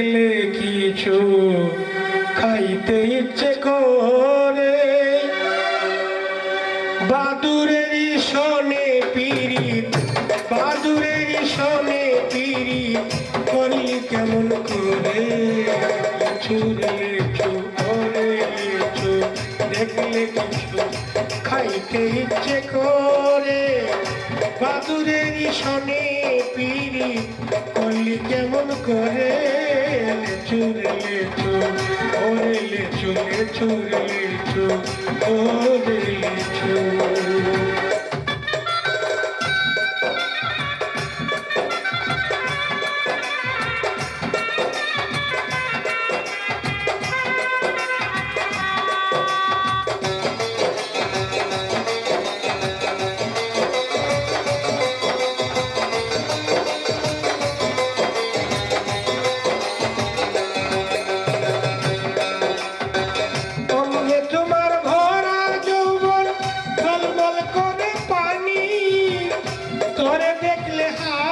দেখলে কিছু খাইতে ইচ্ছে করে। বাদুরের সনে পিরিত বাদুরের সনে পিরিত করলি কেমন করে? করে দেখলে কিছু খাইতে করে বাদুরের সনে পিরিত করলি কেমন করে? চুরে চুরলে লেচু ওরে তোরে দেখলে হাত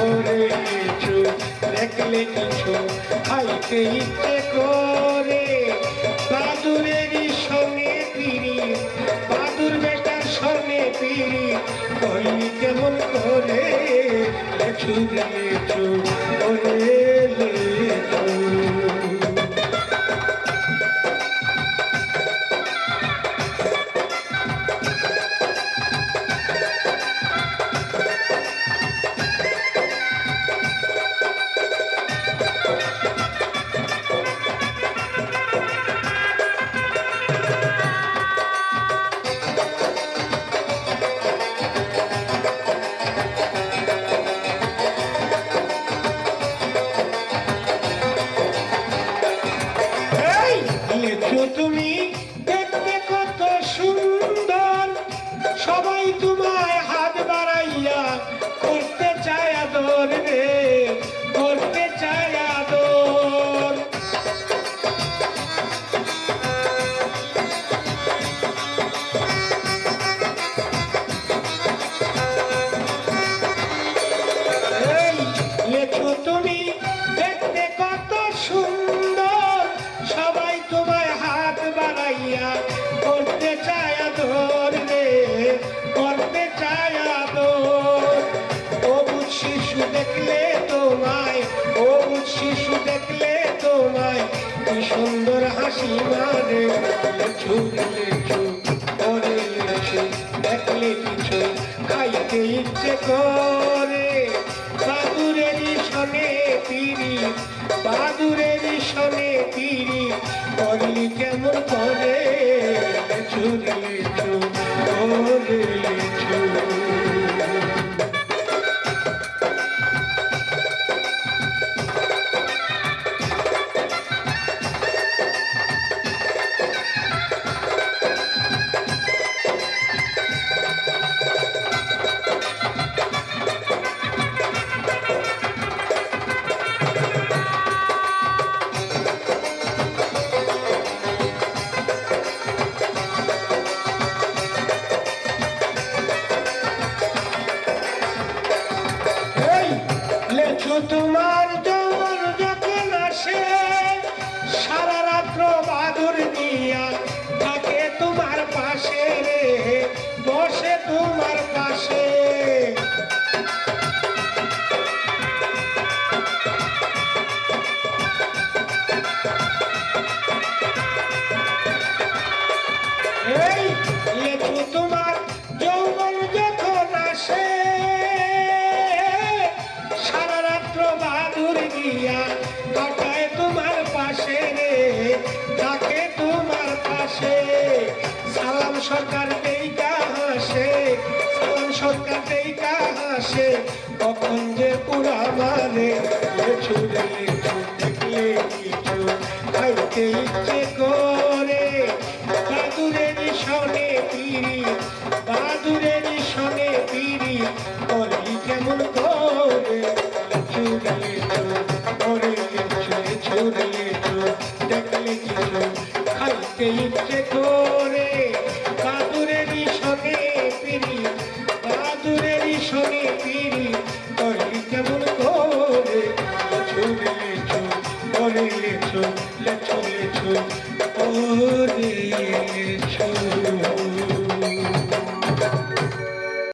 ওরে কিছু, দেখলে কিছু খাইতে ইচ্ছে করে। বাদুরেরই সঙ্গে পিড়ি বাদুর বেটার সঙ্গে পিড়ি কইলি কেমন করে লেচু লেচু ওরে Trabalho, Tomás! সুন্দর হাসি মারে লেচু লেচু ওরে লেচু দেখলে কিছু খাইতে ইচ্ছে করে। বাদুরের সনে পিড়ি, বাদুরের সনে পিড়ি করলি কেমন করে? লেচু সরকারেই কাহাসে কখন যে পুরা মানে ছুড়ে দেখলে কিছু খাইতে ইচ্ছে করে। বাদুরের শোনে পিড়ি বাদুরের শোনে পিড়ি করি কেমন করে? ছুড়ে করে ছুড়ে দেখলে কিছু খাইতে ইচ্ছে করে। শুনি